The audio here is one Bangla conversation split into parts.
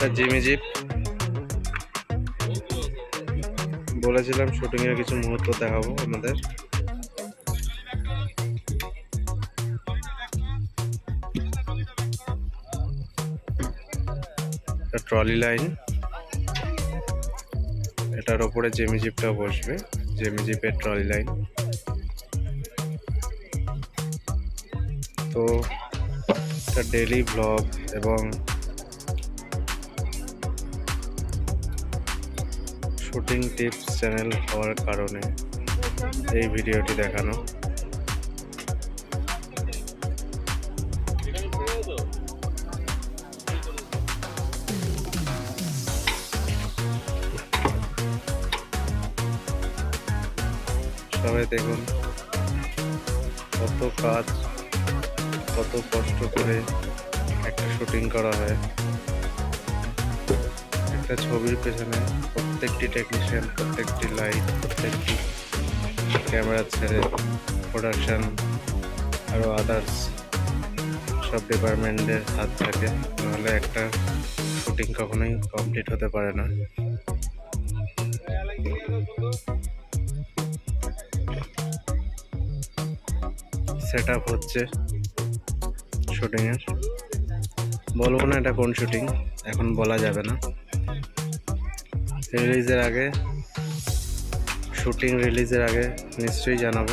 এটা জিমি জিপ। বলেছিলাম শুটিং এর কিছু মুহূর্ত দেখাবো আমাদের ট্রলি লাইন এটার ওপরে জেমি জিপটা বসবে। জেমি জিপের ট্রলি লাইন তো এটা ডেলি ব্লগ এবং শুটিং টিপস চ্যানেল হওয়ার কারণে এই ভিডিওটি দেখানো। সবাই দেখুন কত কাজ, কত কষ্ট করে একটা শুটিং করা হয়। একটা ছবির পেছনে প্রত্যেকটি টেকনিশিয়ান প্রত্যেকটি লাইট প্রত্যেকটি ক্যামেরা ছেড়ে প্রোডাকশন আরও আদার্স সব ডিপার্টমেন্টের হাত থাকে। নাহলে একটা শুটিং কখনোই কমপ্লিট হতে পারে না। সেট আপ হচ্ছে শুটিংয়ের বলব না এটা কোন শুটিং এখন বলা যাবে না। রিলিজের আগে শুটিং রিলিজের আগে নিশ্চয়ই জানাব।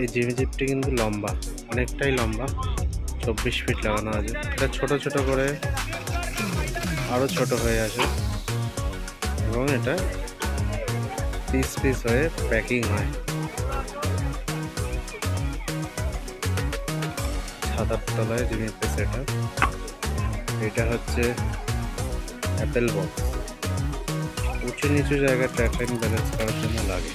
এই জিমি জিপটি কিন্তু লম্বা, অনেকটাই লম্বা, চব্বিশ ফিট লাগানো আছে। এটা ছোট ছোট করে আরও ছোট হয়ে আসে এবং এটা পিস পিস হয়ে প্যাকিং হয়। ছাতার তলায় জিনিস এটা এটা হচ্ছে অ্যাপেল বক্স উঁচু নিচু জায়গায় ট্র্যাকলাইন ব্যালেন্স করার জন্য লাগে।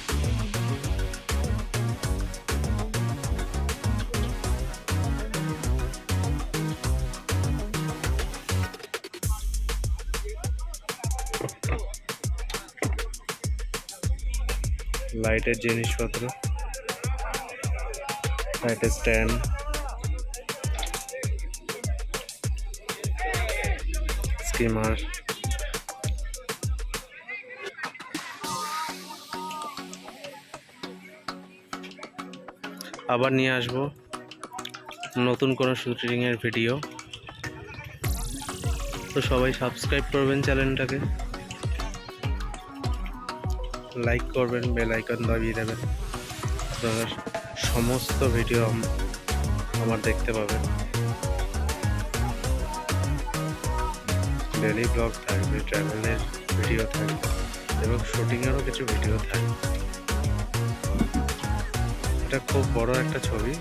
লাইটের জিনিসপত্র। লাইটের স্ট্যান্ড স্কিমার আবার নিয়ে আসব নতুন কোনো শুটিংয়ের ভিডিও। তো সবাই সাবস্ক্রাইব করবেন চ্যানেলটাকে। লাইক করবেন, বেল আইকন দাবিয়ে দেবেন। সমস্ত ভিডিও আমার দেখতে পাবেন। ডেলি ব্লগ থাকবে ট্রাভেলের ভিডিও থাকবে এবং শুটিংয়েরও কিছু ভিডিও থাকবে। এটা খুব বড় একটা ছবি,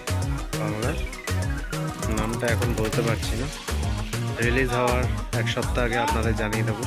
বাংলার। নামটা এখন বলতে পারছি না। রিলিজ হওয়ার এক সপ্তাহ আগে আপনাদের জানিয়ে দেবো।